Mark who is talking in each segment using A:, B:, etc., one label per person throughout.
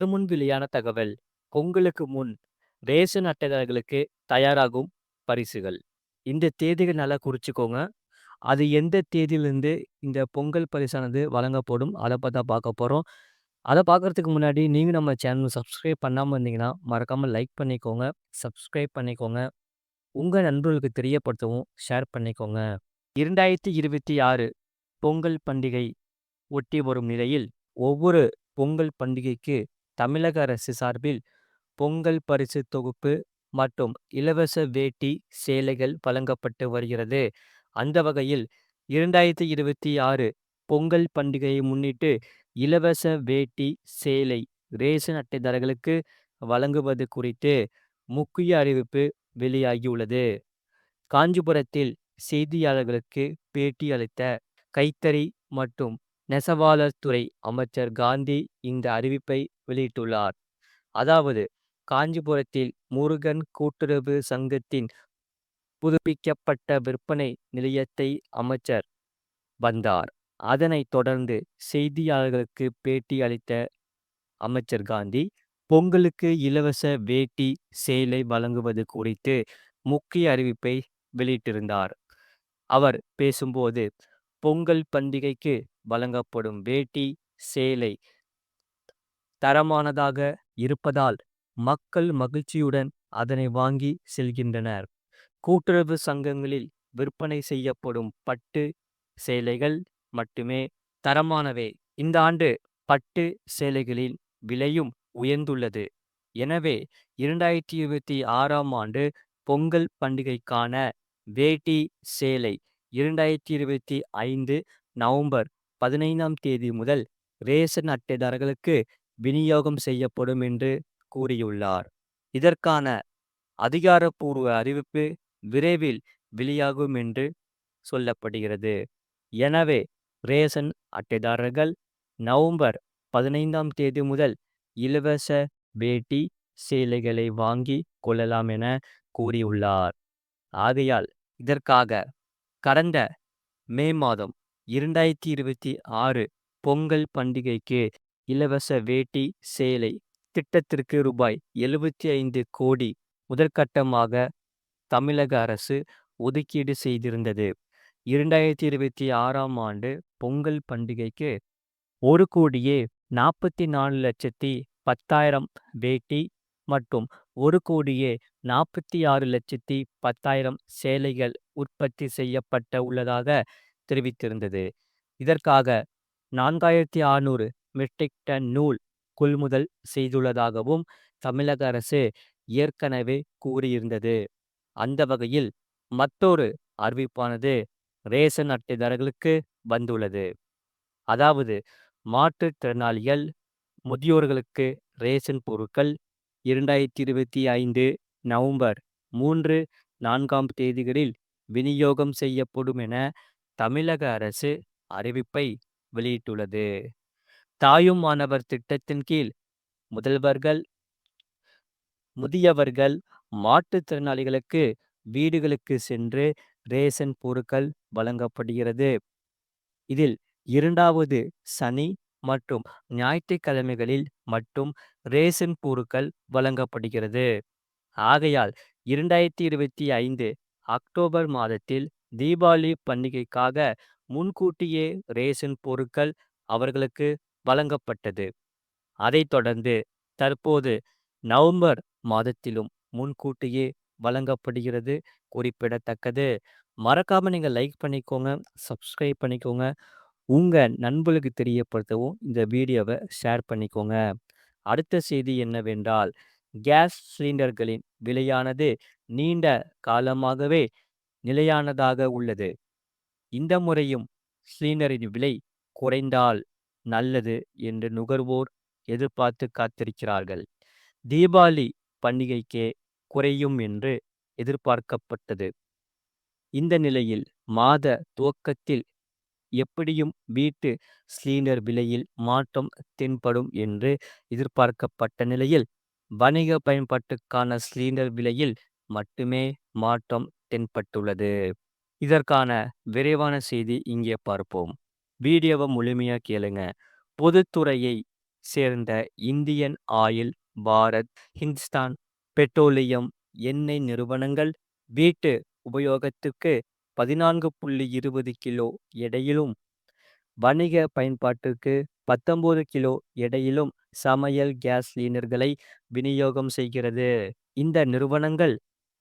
A: சற்று முன் வெளியான தகவல். பொங்கலுக்கு முன் ரேஷன் அட்டைதாரர்களுக்கு தயாராகும் பரிசுகள். இந்த தேதிகள் நல்லா குறிச்சுக்கோங்க. அது எந்த தேதியிலிருந்து இந்த பொங்கல் பரிசானது வழங்கப்படும் அதை பார்த்தா பார்க்க போகிறோம் அதை பார்க்குறதுக்கு முன்னாடி நீங்கள் நம்ம சேனல் சப்ஸ்கிரைப் பண்ணாமல் இருந்தீங்கன்னா மறக்காமல் லைக் பண்ணிக்கோங்க சப்ஸ்கிரைப் பண்ணிக்கோங்க. உங்கள் நண்பர்களுக்கு தெரியப்படுத்தவும் ஷேர் பண்ணிக்கோங்க. இரண்டாயிரத்தி இருபத்தி ஆறு பொங்கல் பண்டிகை ஒட்டி வரும் நிலையில் ஒவ்வொரு பொங்கல் பண்டிகைக்கு தமிழக அரசு சார்பில் பொங்கல் பரிசு தொகுப்பு மற்றும் இலவச வேட்டி சேலைகள் வழங்கப்பட்டு வருகிறது. அந்த வகையில் இரண்டாயிரத்தி இருபத்தி ஆறு பொங்கல் பண்டிகையை முன்னிட்டு இலவச வேட்டி சேலை ரேஷன் அட்டைதாரர்களுக்கு வழங்குவது குறித்து முக்கிய அறிவிப்பு வெளியாகியுள்ளது. காஞ்சிபுரத்தில் செய்தியாளர்களுக்கு பேட்டி அளித்த கைத்தறி மற்றும் நெசவாளர் துறை அமைச்சர் காந்தி இந்த அறிவிப்பை வெளியிட்டுள்ளார். அதாவது காஞ்சிபுரத்தில் முருகன் கூட்டுறவு சங்கத்தின் புதுப்பிக்கப்பட்ட விற்பனை நிலையத்தை அமைச்சர் வந்தார். அதனைத் தொடர்ந்து செய்தியாளர்களுக்கு பேட்டி அளித்த அமைச்சர் காந்தி பொங்கலுக்கு இலவச வேட்டி சேலை வழங்குவது குறித்து முக்கிய அறிவிப்பை வெளியிட்டிருந்தார். அவர் பேசும்போது பொங்கல் பண்டிகைக்கு வழங்கப்படும் வேட்டி சேலை தரமானதாக இருப்பதால் மக்கள் மகிழ்ச்சியுடன் அதனை வாங்கி செல்கின்றனர். கூட்டுறவு சங்கங்களில் விற்பனை செய்யப்படும் பட்டு சேலைகள் மட்டுமே தரமானவை. இந்த ஆண்டு பட்டு சேலைகளின் விலையும் உயர்ந்துள்ளது. எனவே இரண்டாயிரத்தி இருபத்தி ஆறாம் ஆண்டு பொங்கல் பண்டிகைக்கான வேட்டி சேலை இரண்டாயிரத்தி இருபத்தி ஐந்து நவம்பர் பதினைந்தாம் தேதி முதல் ரேஷன் அட்டைதாரர்களுக்கு விநியோகம் செய்யப்படும் என்று கூறியுள்ளார். இதற்கான அதிகாரப்பூர்வ அறிவிப்பு விரைவில் வெளியாகும் என்று சொல்லப்படுகிறது. எனவே ரேஷன் அட்டைதாரர்கள் நவம்பர் பதினைந்தாம் தேதி முதல் இலவச வேட்டி சேலைகளை வாங்கி கொள்ளலாம் என கூறியுள்ளார். ஆகையால் இதற்காக கடந்த மே மாதம் இரண்டாயிரத்தி இருபத்தி ஆறு பொங்கல் பண்டிகைக்கு இலவச வேட்டி சேலை திட்டத்திற்கு ரூபாய் எழுபத்தி ஐந்து கோடி முதற்கட்டமாக தமிழக அரசு ஒதுக்கீடு செய்திருந்தது. இரண்டாயிரத்தி இருபத்தி ஆறாம் ஆண்டு பொங்கல் பண்டிகைக்கு ஒரு கோடியே நாற்பத்தி நாலு லட்சத்தி பத்தாயிரம் வேட்டி மற்றும் ஒரு கோடியே நாற்பத்தி ஆறு லட்சத்தி பத்தாயிரம் சேலைகள் உற்பத்தி செய்யப்பட்ட உள்ளதாக தெரிவித்திருந்தது. இதற்காக நான்காயிரத்தி ஆறுநூறு மெட்ரிக் டன் நூல் கொள்முதல் செய்துள்ளதாகவும் தமிழக அரசு ஏற்கனவே கூறியிருந்தது. அந்த வகையில் மற்றொரு அறிவிப்பானது ரேஷன் அட்டைதாரர்களுக்கு வந்துள்ளது. அதாவது மாற்றுத்திறனாளிகள் முதியோர்களுக்கு ரேஷன் பொருட்கள் இரண்டாயிரத்தி இருபத்தி ஐந்து நவம்பர் மூன்று நான்காம் தேதிகளில் விநியோகம் செய்யப்படும் என தமிழக அரசு அறிவிப்பை வெளியிட்டுள்ளது. தாயும் மாணவர் திட்டத்தின் கீழ் முதல்வர்கள் முதியவர்கள் மாற்றுத்திறனாளிகளுக்கு வீடுகளுக்கு சென்று ரேஷன் பொருட்கள் வழங்கப்படுகிறது. இதில் இரண்டாவது சனி மற்றும் ஞாயிற்றுக்கிழமைகளில் மட்டும் ரேஷன் பொருட்கள் வழங்கப்படுகிறது. ஆகையால் இரண்டாயிரத்தி இருபத்தி ஐந்து அக்டோபர் மாதத்தில் தீபாவளி பண்டிகைக்காக முன்கூட்டியே ரேஷன் பொருட்கள் அவர்களுக்கு வழங்கப்பட்டது. அதைத் தொடர்ந்து தற்போது நவம்பர் மாதத்திலும் முன்கூட்டியே வழங்கப்படுகிறது. குறிப்பிடத்தக்கது. மறக்காமல் நீங்கள் லைக் பண்ணிக்கோங்க சப்ஸ்கிரைப் பண்ணிக்கோங்க. உங்கள் நண்பர்களுக்கு தெரியப்படுத்தவும் இந்த வீடியோவை ஷேர் பண்ணிக்கோங்க. அடுத்த செய்தி என்னவென்றால் கேஸ் சிலிண்டர்களின் விலையானது நீண்ட காலமாகவே நிலையானதாக உள்ளது. இந்த முறையும் சிலிண்டரின் விலை குறைந்தால் நல்லது என்று நுகர்வோர் எதிர்பார்த்து காத்திருக்கிறார்கள். தீபாவளி பண்டிகைக்கே குறையும் என்று எதிர்பார்க்கப்பட்டது. இந்த நிலையில் மாத துவக்கத்தில் எப்படியும் வீட்டு சிலிண்டர் விலையில் மாற்றம் தென்படும் என்று எதிர்பார்க்கப்பட்ட நிலையில் வணிக பயன்பாட்டுக்கான சிலிண்டர் விலையில் மட்டுமே மாற்றம் தென்பட்டுள்ளது. இதற்கான விரைவான செய்தி இங்கே பார்ப்போம். வீடியோவை முழுமையாக கேளுங்க. பொதுத்துறையை சேர்ந்த Indian Oil, Bharat, Hindustan Petroleum எண்ணெய் நிறுவனங்கள் வீட்டு உபயோகத்துக்கு பதினான்கு புள்ளி இருபது கிலோ எடையிலும், வணிக பயன்பாட்டிற்கு பத்தொன்பது கிலோ எடையிலும் சமையல் கேஸ் சிலிண்டர்களை விநியோகம் செய்கிறது. இந்த நிறுவனங்கள்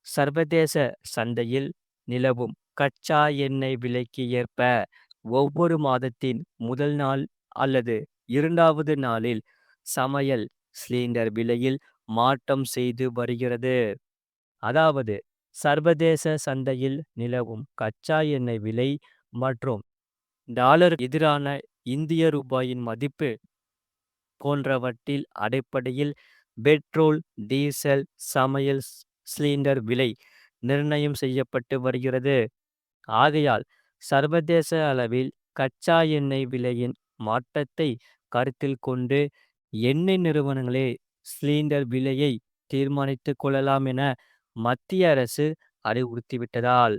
A: சர்வதேச சந்தையில் நிலவும் கச்சா எண்ணெய் விலைக்கு ஏற்ப ஒவ்வொரு மாதத்தின் முதல் நாள் அல்லது இரண்டாவது நாளில் சமையல் சிலிண்டர் விலையில் மாற்றம் செய்து வருகிறது. அதாவது சர்வதேச சந்தையில் நிலவும் கச்சா எண்ணெய் விலை மற்றும் டாலருக்கு எதிரான இந்திய ரூபாயின் மதிப்பு போன்றவற்றின் அடிப்படையில் பெட்ரோல், டீசல், சமையல் சிலிண்டர் விலை நிர்ணயம் செய்யப்பட்டு வருகிறது. ஆகையால் சர்வதேச அளவில் கச்சா எண்ணெய் விலையின் மாற்றத்தை கருத்தில் கொண்டு எண்ணெய் நிறுவனங்களே சிலிண்டர் விலையை தீர்மானித்துக் கொள்ளலாம் என மத்திய அரசு அறிவுறுத்திவிட்டதால்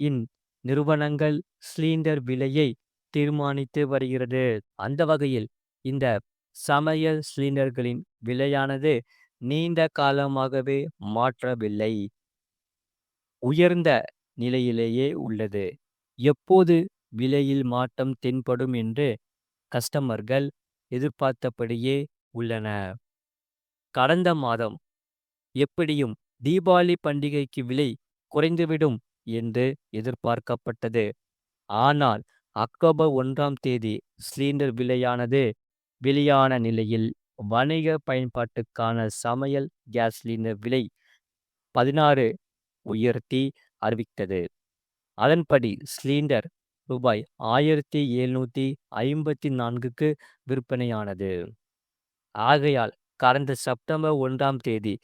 A: இந்நிறுவனங்கள் சிலிண்டர் விலையை தீர்மானித்து வருகிறது. அந்த வகையில் இந்த சமையல் சிலிண்டர்களின் விலையானது நீண்ட காலமாகவே மாற்றவில்லை. உயர்ந்த நிலையிலேயே உள்ளது. எப்போது விலையில் மாற்றம் தென்படும் என்று கஸ்டமர்கள் எதிர்பார்த்தபடியே உள்ளன. கடந்த மாதம் எப்படியும் தீபாவளி பண்டிகைக்கு விலை குறைந்துவிடும் என்று எதிர்பார்க்கப்பட்டது. ஆனால் அக்டோபர் ஒன்றாம் தேதி சிலிண்டர் விலையானது வெளியான நிலையில் வணிக பயன்பாட்டுக்கான சமையல் கேஸ் சிலிண்டர் விலை பதினாறு உயர்த்தி அறிவித்தது. அதன்படி சிலிண்டர் ரூபாய் ஆயிரத்தி எழுநூத்தி ஐம்பத்தி நான்குக்கு விற்பனையானது. ஆகையால் கடந்த செப்டம்பர் ஒன்றாம் தேதி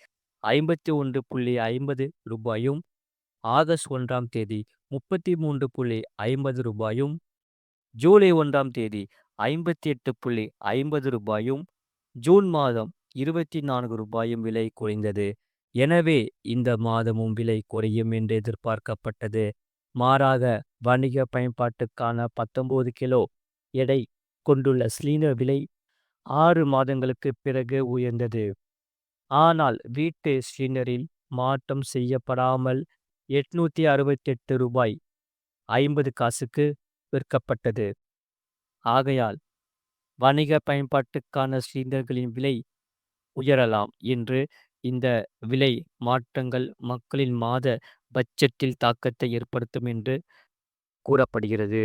A: ஐம்பத்தி ஒன்று புள்ளி ஐம்பது ரூபாயும், ஆகஸ்ட் ஒன்றாம் தேதி முப்பத்தி மூன்று புள்ளி ஐம்பது ரூபாயும், ஜூலை ஒன்றாம் தேதி ஐம்பத்தி எட்டு புள்ளி ஐம்பது ரூபாயும், ஜூன் மாதம் இருபத்தி நான்கு ரூபாயும் விலை குறைந்தது. எனவே இந்த மாதமும் விலை குறையும் என்று எதிர்பார்க்கப்பட்டது. மாறாக வணிக பயன்பாட்டுக்கான பத்தொன்பது கிலோ எடை கொண்டுள்ள சிலிண்டர் விலை ஆறு மாதங்களுக்குப் பிறகு உயர்ந்தது. ஆனால் வீட்டு சிலிண்டரில் மாற்றம் செய்யப்படாமல் எட்நூத்தி அறுபத்தெட்டு ரூபாய் ஐம்பது காசுக்கு விற்கப்பட்டது. ஆகையால் வணிக பயன்பாட்டுக்கான சிலிண்டர்களின் விலை உயரலாம் என்று இந்த விலை மாற்றங்கள் மக்களின் மாத பட்ஜெட்டில் தாக்கத்தை ஏற்படுத்தும் என்று கூறப்படுகிறது.